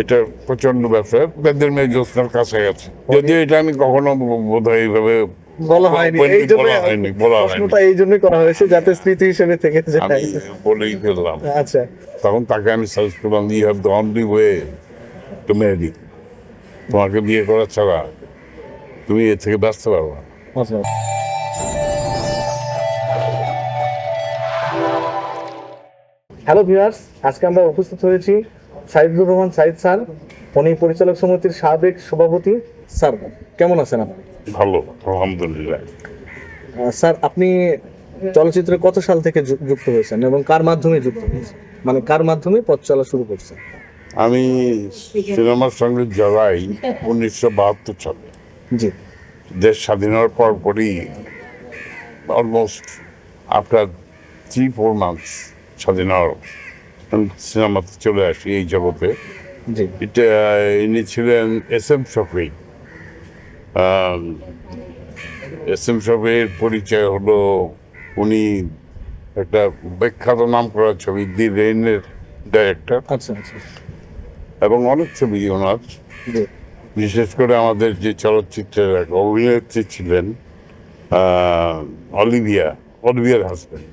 এটা প্রচণ্ড ব্যবসা। বেদের মেয়ে জ্যোৎস্নার কাছাকাছি যদিও এটা আমি কখনো বোধ হয় এইভাবে বলা হয়নি। এই জন্য বলা হয়নি, বলা হয়নি। প্রশ্নটা এই জন্যই করা হয়েছে যাতে স্মৃতি হিসেবে থেকে যায়। আমি বলেই ফেললাম। আচ্ছা। তখন তাকে আমি সাজেস্ট করলাম you have the only way to marry তোমাকে বিয়ে করা ছাড়া তুমি এর থেকে পারবে না। আচ্ছা। হ্যালো ভিউয়ার্স আজকে আমরা উপস্থিত হয়েছি সাইদুর রহমান সাইদ স্যার উনি পরিচালক সমিতির সাবেক সভাপতি। স্যার কেমন আছেন আপনি? ভালো আলহামদুলিল্লাহ। স্যার আপনি চলচ্চিত্রে কত সাল থেকে যুক্ত হয়েছেন এবং কার মাধ্যমে যুক্ত হয়েছেন? মানে কার মাধ্যমে পথ চলা শুরু করছেন? আমি সিনেমার সঙ্গে জড়াই উনিশশো বাহাত্তর সালে। জি। দেশ স্বাধীন হওয়ার পর পরই almost after three four months স্বাধীন হওয়ার সিনেমাতে চলে আসি এই জগতে। এটা ইনি ছিলেন S M Shafi. S M শফির পরিচয় হলো উনি একটা বিখ্যাত নাম করা ছবি দি রেইনের ডাইরেক্টর। আচ্ছা আচ্ছা। এবং অনেক ছবি ওনার। বিশেষ করে আমাদের যে চলচ্চিত্রের এক অভিনেত্রী ছিলেন অলিভিয়া অলিভিয়ার হাজব্যান্ড।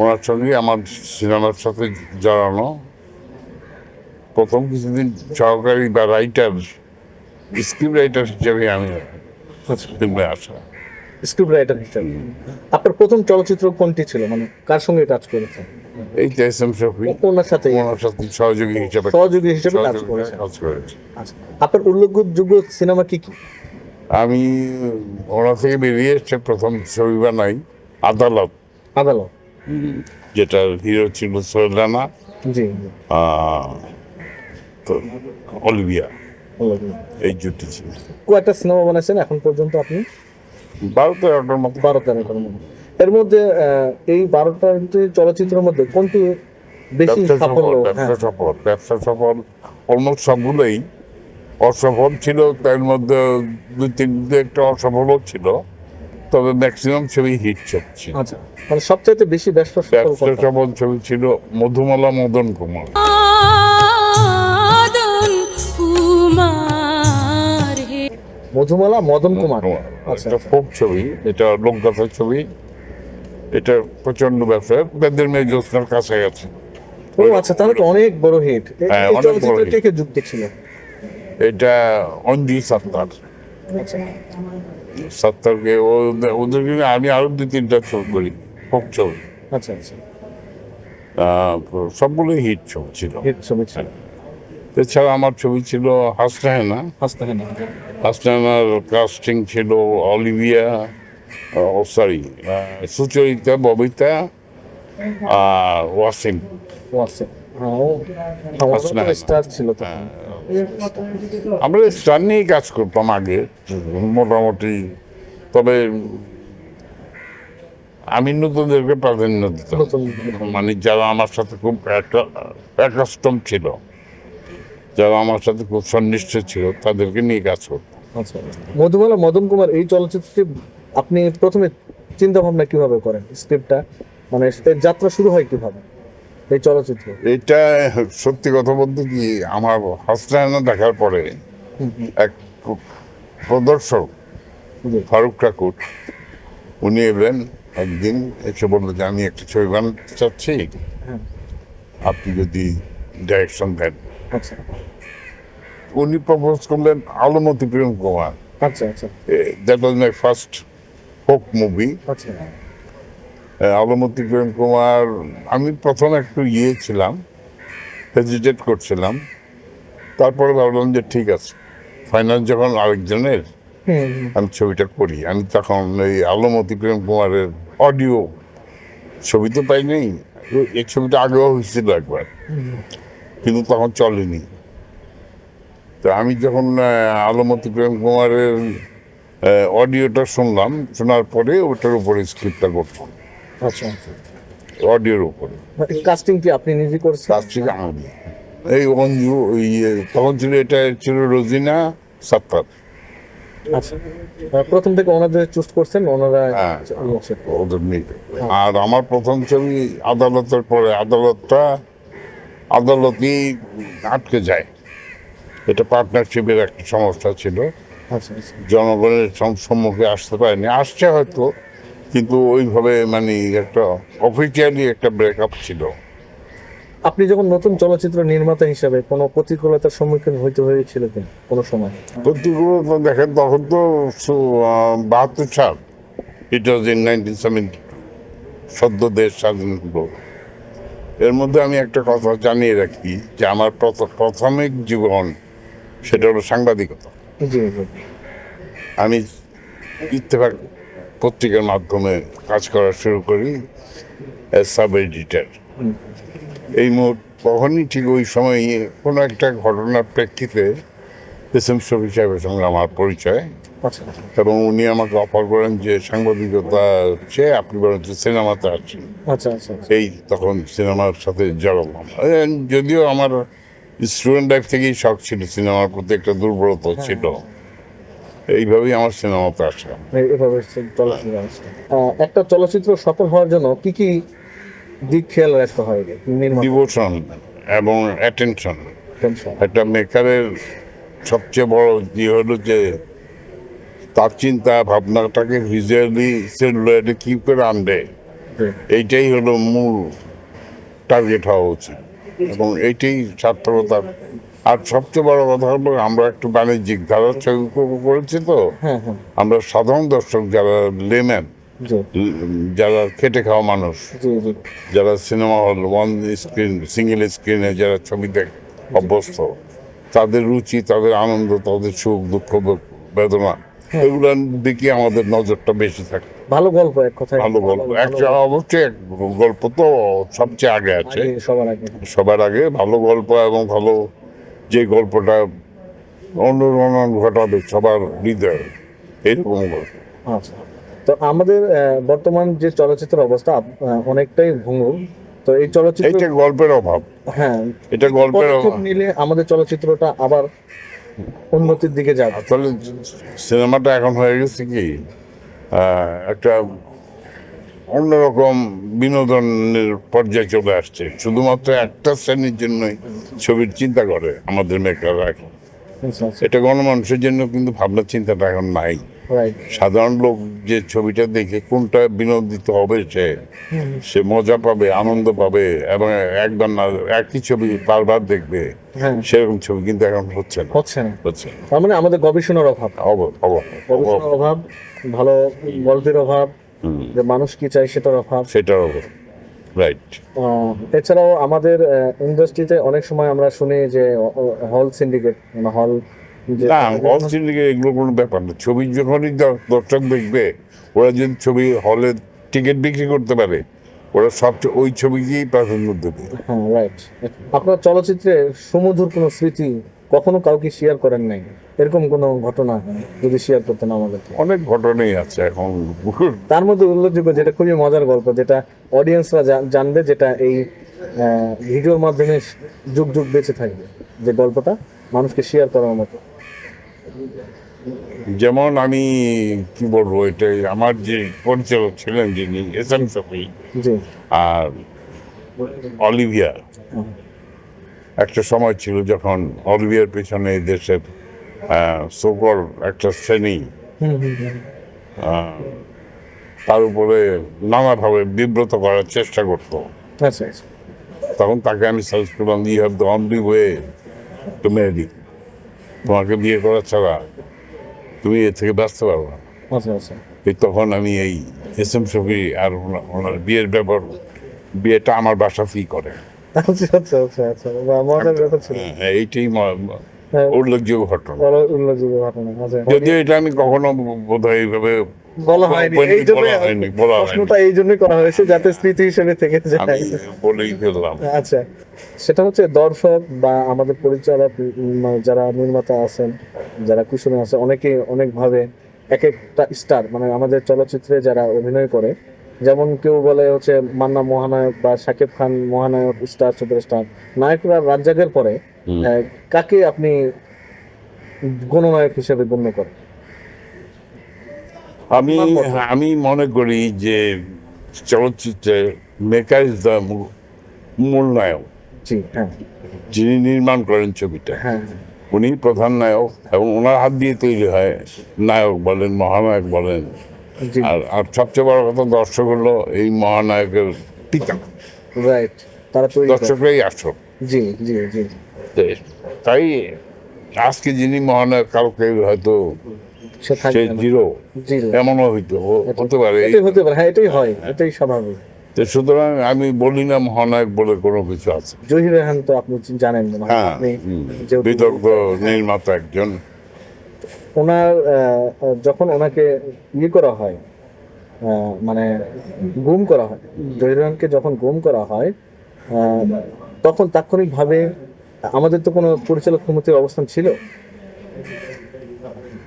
ওনার সঙ্গে আমার সিনেমার সাথে জড়ানো। প্রথম কিছুদিন সহকারী বা রাইটার স্ক্রিপ্ট রাইটার হিসেবে আমি আচ্ছা। ফিল্মে আসা। স্ক্রিপ্ট রাইটার হিসেবে। আপনার প্রথম চলচ্চিত্র কোনটি ছিল? মানে কার সঙ্গে কাজ করেছেন? এই যে এস এম শফি ওনার সাথে ওনার সাথে সহযোগী হিসেবে সহযোগী হিসেবে কাজ করেছেন। কাজ আচ্ছা। আপনার উল্লেখযোগ্য সিনেমা কি কি? আমি ওনার থেকে বেরিয়ে এসছে প্রথম ছবি বানাই আদালত। আদালত। যেটা হিরো ছিল রানা তো অলিভিয়া। এই জুটি ছিল। কয়েকটা সিনেমা বানাইছেন এখন পর্যন্ত আপনি? বারো তেরোটার মতো বারো তেরোটার মধ্যে। এর মধ্যে এই বারোটা চলচ্চিত্রের মধ্যে কোনটি বেশি সফল হ্যাঁ। ব্যবসা সফল ব্যবসা সফল অলমোস্ট সবগুলোই অসফল ছিল। তার মধ্যে দুই তিন দু একটা অসফলও ছিল। তবে ম্যাক্সিমাম ছবি হিট ছিল আচ্ছা মানে সবচাইতে বেশি ব্যবসা সফল সফল ছবি ছিল মধুমালা মদন কুমার। মধুমালা মদন কুমার। আচ্ছা। এটা ফোক ছবি এটা লোকগাথার ছবি এটা প্রচণ্ড ব্যবসা। বেদের মেয়ে জ্যোৎস্নার কাছাকাছি ও আচ্ছা তাহলে তো অনেক বড় হিট হ্যাঁ, এই অনেক বড় চলচ্চিত্রে hit। কে কে যুক্ত ছিল এটা অঞ্জি সত্তার। আচ্ছা। সত্তারকে ওদেরকে আমি আরও দু তিনটা ছবি করি ফোক ছবি আচ্ছা আচ্ছা। সবগুলোই হিট ছবি ছিল। হিট ছবি ছিল। এছাড়া আমার ছবি ছিল হাসনাহেনা। হাসতে হ্যাঁ হাসনাহেনার কাস্টিং ছিল অলিভিয়া ও সরি সুচরিতা ববিতা আর ওয়াসিম। ও আছে হ্যাঁ হেনা। স্টার ছিল আমরা স্টার নিয়েই কাজ করতাম আগে মোটামুটি। তবে আমি নতুনদেরকে প্রাধান্য দিতাম। মানে যারা আমার সাথে খুব অ্যাকাস্টম ছিল যারা আমার সাথে খুব সন্নিষ্ঠ ছিল তাদেরকে নিয়ে কাজ করতাম। আচ্ছা। মধুমালা মদন কুমার এই চলচ্চিত্রটি আপনি প্রথমে চিন্তা ভাবনা কীভাবে করেন? স্ক্রিপ্টটা মানে যাত্রা শুরু হয় কীভাবে? এই চলচ্চিত্র? এটা সত্যি কথা বলতে কি আমার হাসনায়না দেখার পরে এক প্রদর্শক। ফারুক ঠাকুর উনি এলেন একদিন এসে বলল যে আমি একটা ছবি বানাতে চাচ্ছি। হ্যাঁ। আপনি যদি ডাইরেকশন দেন। আচ্ছা। উনি প্রপোজ করলেন আলমতি প্রেম কুমার। আচ্ছা আচ্ছা। That was my first folk movie আচ্ছা। আলমতি প্রেম কুমার আমি প্রথম একটু ইয়ে ছিলাম হেজিটেট করছিলাম। তারপরে ভাবলাম যে ঠিক আছে ফাইনাল যখন আরেকজনের আমি ছবিটা করি আমি তখন এই আলমতি প্রেম কুমারের অডিও ছবি তো পাই নেই এই ছবিটা আগেও হয়েছিল একবার। কিন্তু তখন চলেনি। তো আমি যখন আলমতি প্রেম কুমারের অডিওটা শুনলাম শোনার পরে ওটার উপরে স্ক্রিপ্টটা করতাম। আচ্ছা। অডিওর উপরে। কাস্টিং কি আপনি নিজে করেছেন? থেকে আমি। এই অঞ্জু ইয়ে, তখন ছিল এটা ছিল রোজিনা সাত্তার। আচ্ছা। প্রথম থেকে ওনাদের চুজ করছেন ওনারা হ্যাঁ। ওদের নিয়ে আর আমার প্রথম ছবি আদালতের পরে আদালতটা আদালতই আটকে যায়। এটা পার্টনারশিপের একটা সমস্যা ছিল। আচ্ছা আচ্ছা। জনগণের সম- সম্মুখে আসতে পারেনি। আসছে হয়তো। কিন্তু ওইভাবে মানে একটা অফিসিয়ালি একটা ব্রেকআপ ছিল। আপনি যখন নতুন চলচ্চিত্র নির্মাতা হিসাবে কোনো প্রতিকূলতার সম্মুখীন হইতে হয়েছিল কিনা কোনো সময়? প্রতিকূলতা দেখেন তখন তো বাহাত্তর সাল। It was in nineteen seventy সদ্য দেশ স্বাধীন হলো। এর মধ্যে আমি একটা কথা জানিয়ে রাখি যে আমার প্রথ- প্রাথমিক জীবন সেটা হলো সাংবাদিকতা। আমি ইত্তেফাক পত্রিকার মাধ্যমে কাজ করা শুরু করি সাব এডিটার। এই মুহূর্তে তখনই ঠিক ওই সময় কোনো একটা ঘটনার প্রেক্ষিতে এস এম শফি সাহেবের সঙ্গে আমার পরিচয়। আচ্ছা। এবং উনি আমাকে অফার করেন যে সাংবাদিকতা হচ্ছে আপনি বরঞ্চ সিনেমাতে আছেন। আচ্ছা আচ্ছা আচ্ছা। এই তখন সিনেমার সাথে জড়ালাম যদিও আমার স্টুডেন্ট লাইফ থেকেই শখ ছিল সিনেমার প্রতি একটা দুর্বলতা ছিল। এইভাবেই আমার সিনেমাতে আসা এভাবে চলচ্চিত্র। একটা চলচ্চিত্র সফল হওয়ার জন্য কি কি দিক খেয়াল রাখতে হয়? ডিভোশন এবং অ্যাটেনশন একটা মেকারের সবচেয়ে বড় যে হলো যে তার চিন্তা ভাবনাটাকে ভিজুয়ালি সেলুলারে কি করে আনবে। এইটাই হলো মূল টার্গেট হওয়া উচিত। এবং এইটাই সার্থকতা আর সবচেয়ে বড় কথা হলো আমরা একটু বাণিজ্যিক ধারার ছবি করেছি তো। হ্যাঁ হ্যাঁ। আমরা সাধারণ দর্শক যারা লেম্যান জি। যারা খেটে খাওয়া মানুষ যারা cinema hall one screen single স্ক্রিনে যারা ছবি দেখ অভ্যস্ত তাদের রুচি তাদের আনন্দ তাদের সুখ দুঃখ বেদনা এগুলোর দিকে আমাদের নজরটা বেশি থাকে। ভালো গল্প এক কথায়। ভালো গল্প। একটা অবশ্যই গল্প তো সবচেয়ে আগে আছে। সবার আগে। সবার আগে ভালো গল্প এবং ভালো যে গল্পটা অনুরণন ঘটাবে সবার হৃদয়ে এরকম গল্প। আচ্ছা। তো আমাদের বর্তমান যে চলচ্চিত্র অবস্থা অনেকটাই ভঙ্গুর। তো এই চলচ্চিত্র এইটা গল্পের অভাব। হ্যাঁ। এটা গল্পের অভাব। নিলে আমাদের চলচ্চিত্রটা আবার উন্নতির দিকে যাবে। আসলে সিনেমাটা এখন হয়ে গেছে কি একটা অন্যরকম বিনোদনের পর্যায়ে চলে আসছে। শুধুমাত্র একটা শ্রেণির জন্যই ছবির চিন্তা করে আমাদের মেকাররা এখন এটা গণমানুষের জন্য কিন্তু ভাবনা চিন্তাটা এখন নাই। সাধারণ লোক যে ছবিটা দেখে কোনটা বিনোদিত হবে সে সে মজা পাবে আনন্দ পাবে এবং একবার না একই ছবি বারবার দেখবে হ্যাঁ। সেরকম ছবি কিন্তু এখন হচ্ছে না। হচ্ছে না। হচ্ছে তার মানে আমাদের গবেষণার অভাব। অবশ্যই গবেষণার অভাব ভালো গল্পের অভাব যে মানুষ কি চায় সেটার অভাব। সেটার রাইট এছাড়াও আমাদের ইন্ডাস্ট্রিতে অনেক সময় আমরা শুনি যে হল সিন্ডিকেট মানে হল না হল সিন্ডিকেট এগুলো কোনো ব্যাপার না। ছবি যখনই দর্শক দেখবে ওরা যদি ছবি হলে টিকিট বিক্রি করতে পারে ওরা সব ওই ছবিকেই প্রাধান্য দেবে। হ্যাঁ রাইট আপনার চলচ্চিত্রে সুমধুর কোনো স্মৃতি কখনো কাউকে শেয়ার করেন নাই। এরকম কোনো ঘটনা যদি শেয়ার করতেন আমাদেরকে। অনেক ঘটনাই আছে এখন। তার মধ্যে উল্লেখযোগ্য যেটা খুবই মজার গল্প যেটা অডিয়েন্সরা জানবে যেটা এই ভিডিওর মাধ্যমে যুগ যুগ বেঁচে থাকবে। যে গল্পটা মানুষকে শেয়ার করার মতো। যেমন আমি কি বলব এটাই আমার যে পরিচালক ছিলেন যিনি এস এম জি। আর অলিভিয়া। হুম। একটা সময় ছিল যখন অলিভিয়ার পিছনে এই দেশের সকল একটা শ্রেণি তার উপরে নানাভাবে বিব্রত করার চেষ্টা করতো। তখন তাকে আমি সাজেস্ট করলাম you have the only way to marry তোমাকে বিয়ে করা ছাড়া তুমি এর থেকে বাঁচতে পারবে না। এই তখন আমি এই এস এম শফি আর ওনা- ওনার বিয়ের ব্যাপার বিয়েটা আমার বাসা ফি করে। আচ্ছা আচ্ছা আচ্ছা আচ্ছা। মজার ব্যাপার ছিল। হ্যাঁ, এইটাই হ্যাঁ, উল্লেখযোগ্য ঘটনা। উল্লেখযোগ্য ঘটনা আচ্ছা যদিও এটা আমি কখনো বোধ এইভাবে বলা হয়নি এই জন্য হয়নি, বলা হয়নি। প্রশ্নটা এই জন্যই করা হয়েছে যাতে স্মৃতি হিসেবে থেকে যায়। বলেই ফেললাম। আচ্ছা সেটা হচ্ছে দর্শক বা আমাদের পরিচালক যারা নির্মাতা আছেন যারা কুশলী আছে অনেকে অনেকভাবে এক একটা স্টার মানে আমাদের চলচ্চিত্রে যারা অভিনয় করে যেমন কেউ বলে হচ্ছে মান্না মহানায়ক বা শাকিব খান মহানায়ক স্টার সুপার স্টার নায়করা রাজ্জাকের পরে কাকে আপনি গণনায়ক হিসেবে গণ্য করেন? আমি আমি মনে করি যে চলচ্চিত্রে মেকার ইজ দ্য মূল নায়ক। হ্যাঁ। যিনি নির্মাণ করেন ছবিটা। হ্যাঁ। উনি প্রধান নায়ক এবং ওনার হাত দিয়ে তৈরি হয় নায়ক বলেন মহানায়ক বলেন। আর আর সবচেয়ে বড় কথা দর্শক হলো এই মহানায়কের পিতা। রাইট তারা তৈরি দর্শকরাই আসল। জি জি জি। তাই আজকে যিনি মহানায়ক কালকে হয়তো সে। জিরো। এমনও হইতো হতে পারে। এটাই হতে পারে। হ্যাঁ এটাই হয় এটাই স্বাভাবিক। তো সুতরাং আমি বলি না মহানায়ক বলে কোনো কিছু আছে। জহির রেহান তো আপনি জানেন হ্যাঁ বিদগ্ধ নির্মাতা একজন। ওনার যখন ওনাকে ইয়ে করা হয় মানে গুম করা হয় জহির যখন গুম করা হয় তখন তাৎক্ষণিকভাবে আমাদের তো কোনো পরিচালক সমিতির অবস্থান ছিল।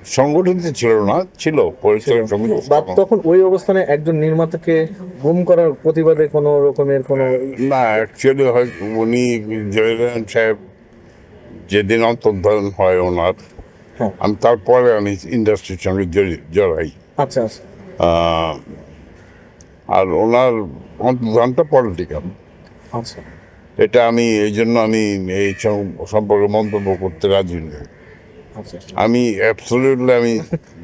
সংগঠিত ছিল না ছিল পরিচালক সমিতি বা তখন ওই অবস্থানে একজন নির্মাতাকে গুম করার প্রতিবাদে কোনো রকমের কোনো না অ্যাকচুয়ালি হয় উনি জয়রান সাহেব যেদিন অন্তর্ধান হয় ওনার আমি তারপরে আমি ইন্ডাস্ট্রির সঙ্গে জড়ি- জড়াই। আচ্ছা আচ্ছা। আর ওনার অন্তর্ধানটা পলিটিক্যাল আচ্ছা। এটা আমি এই জন্য আমি এই সম্পর্কে মন্তব্য করতে রাজি নই। আচ্ছা আমি অ্যাবসলিউটলি আমি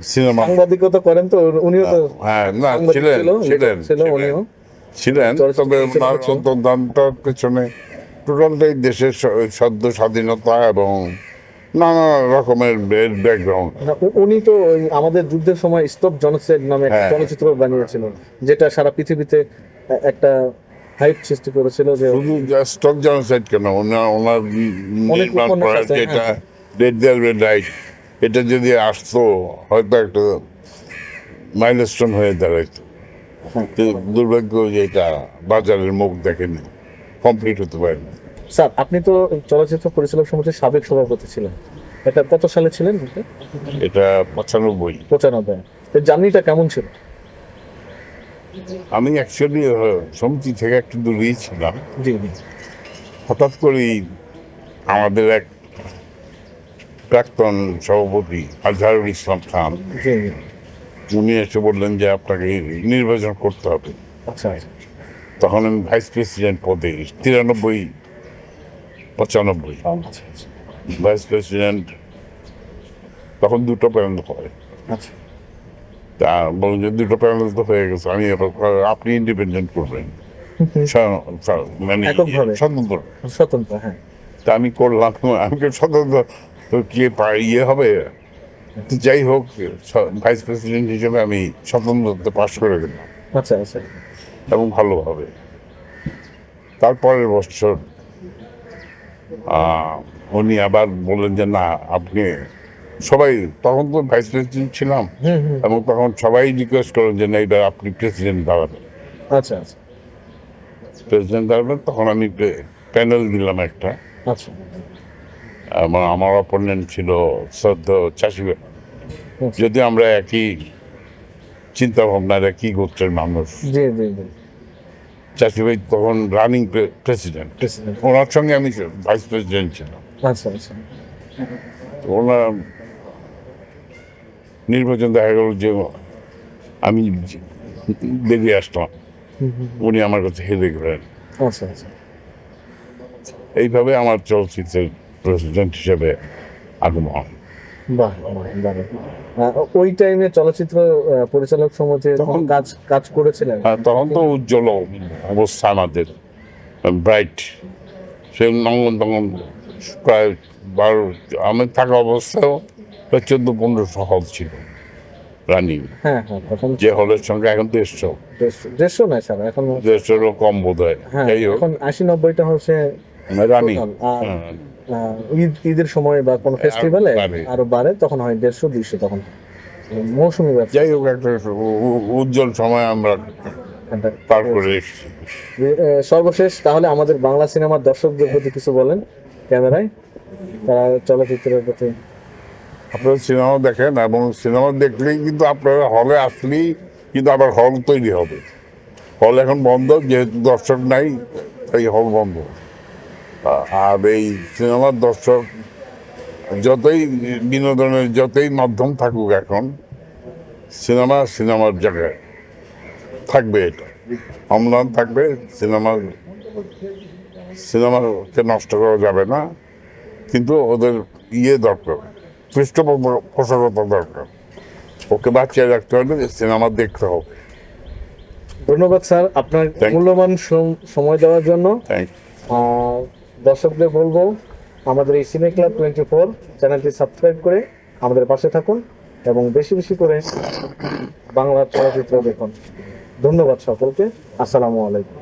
সিনেমা সাংবাদিকতা করেন তো উনিও তো হ্যাঁ না ছিলেন ছিল, ছিলেন ছিল ছিলেন। উনিও। ছিলেন তবে ওনার। অন্তর্ধানটার পেছনে টোটালটাই দেশের সদ্য স্বাধীনতা এবং নানা রকমের ব্যাকগ্রাউন্ড উনি তো আমাদের যুদ্ধের সময় স্টপ জনসেড নামে একটা হ্যাঁ। চলচ্চিত্র বানিয়েছিলেন যেটা সারা পৃথিবীতে একটা হাইপ সৃষ্টি করেছিল যে শুধু স্টক জনসাইড কেন ওনার ওনার নির্মাণ করার যেটা। ডেড দেয়ার রাইট এটা যদি আসতো হয়তো একটা মাইলস্টোন হয়ে দাঁড়াইতো হ্যাঁ। দুর্ভাগ্য যে এটা বাজারের মুখ দেখেনি কমপ্লিট হতে পারেনি স্যার আপনি তো চলচ্চিত্র পরিচালক সমিতির সাবেক সভাপতি ছিলেন। এটা কত সালে ছিলেন? এটা পঁচানব্বই। পঁচানব্বই। জার্নিটা কেমন ছিল? আমি অ্যাকচুয়ালি সমিতি থেকে একটু দূরেই ছিলাম। হঠাৎ করেই আমাদের এক প্রাক্তন সভাপতি আজহারুল ইসলাম খান উনি এসে বললেন যে আপনাকে নির্বাচন করতে হবে। আচ্ছা আচ্ছা। তখন আমি ভাইস প্রেসিডেন্ট পদে তিরানব্বই পঁচানব্বই ভাইস প্রেসিডেন্ট তখন দুটো প্যানেল হয়। আচ্ছা। তা বলুন যে দুটো প্যানেল তো হয়ে গেছে। আমি আপনি ইন্ডিপেন্ডেন্ট করবেন। মানে। স্বতন্ত্র। স্বতন্ত্র হ্যাঁ। তা আমি করলাম। আমি স্বতন্ত্র তো কি ইয়ে হবে? তো যাই হোক ভাইস প্রেসিডেন্ট হিসেবে আমি স্বতন্ত্রতে পাশ করে গেলাম আচ্ছা আচ্ছা। এবং ভালোভাবে। তারপরের বছর উনি আবার বললেন যে না আপনি সবাই তখন তো ভাইস প্রেসিডেন্ট ছিলাম। এবং তখন সবাই রিকোয়েস্ট করেন যে না এবার আপনি প্রেসিডেন্ট দাঁড়াবেন আচ্ছা আচ্ছা। প্রেসিডেন্ট দাঁড়াবেন তখন আমি প্যানেল দিলাম একটা। আচ্ছা। এবং আমার অপোনেন্ট ছিল সদ্য চাষি হুম। যদি আমরা একই চিন্তা ভাবনার একই গোত্রের মানুষ জি জি জি। চাষি ভাই তখন রানিং প্রেসিডেন্ট ওনার সঙ্গে আমি ভাইস প্রেসিডেন্ট ছিলাম। আচ্ছা আচ্ছা। ওনার নির্বাচন দেখা গেল যে আমি বেরিয়ে আসলাম উনি আমার কাছে হেরে গেলেন। আচ্ছা আচ্ছা। এইভাবে আমার চলচ্চিত্রের প্রেসিডেন্ট হিসেবে আগমন। বাহ। ওই টাইমে চলচ্চিত্র পরিচালক সমিতি তখন- কাজ কাজ করেছিলেন? তখন তো উজ্জ্বল অবস্থা আমাদের ব্রাইট সে নঙ্গন তখন প্রায় বারো আমি থাকা অবস্থায়ও প্রায় চোদ্দ পনেরোশো হল ছিল রানিং। হ্যাঁ হ্যাঁ তখন যে হলের সঙ্গে এখন দেড়শো। দেড়শো নয় স্যার এখন দেড়শোরও কম বোধ হয় হ্যাঁ এখন আশি নব্বইটা হচ্ছে রানিং। ঈদ ঈদের সময় বা কোনো ফেস্টিভ্যালে। আরও বাড়ে তখন হয় দেড়শো দুইশো তখন। মৌসুমি ব্যবসা। যাই হোক একটা উজ্জ্বল সময় আমরা পার করে সর্বশেষ তাহলে আমাদের বাংলা সিনেমার দর্শকদের প্রতি কিছু বলেন ক্যামেরায় তারা চলচ্চিত্রের প্রতি। আপনারা সিনেমা দেখেন এবং সিনেমা দেখলেই কিন্তু আপনারা হলে আসলেই কিন্তু আবার হল তৈরি হবে। হল এখন বন্ধ যেহেতু দর্শক নাই তাই হল বন্ধ। আর এই সিনেমার দর্শক যতই বিনোদনের যতই মাধ্যম থাকুক এখন সিনেমা সিনেমার জায়গায় থাকবে এটা। অম্লান থাকবে সিনেমার সিনেমাকে নষ্ট করা যাবে না কিন্তু ওদের ইয়ে দরকার পৃষ্ঠপোষকতা দরকার। ওকে বাঁচিয়ে রাখতে হলে সিনেমা দেখতে হবে। ধন্যবাদ স্যার আপনার মূল্যবান সময় দেওয়ার জন্য। থ্যাংক দর্শকদের বলব, আমাদের এই সিনে ক্লাব টোয়েন্টি ফোর চ্যানেলটি সাবস্ক্রাইব করে আমাদের পাশে থাকুন এবং বেশি বেশি করে বাংলা চলচ্চিত্র দেখুন। ধন্যবাদ সকলকে। আসসালামু আলাইকুম।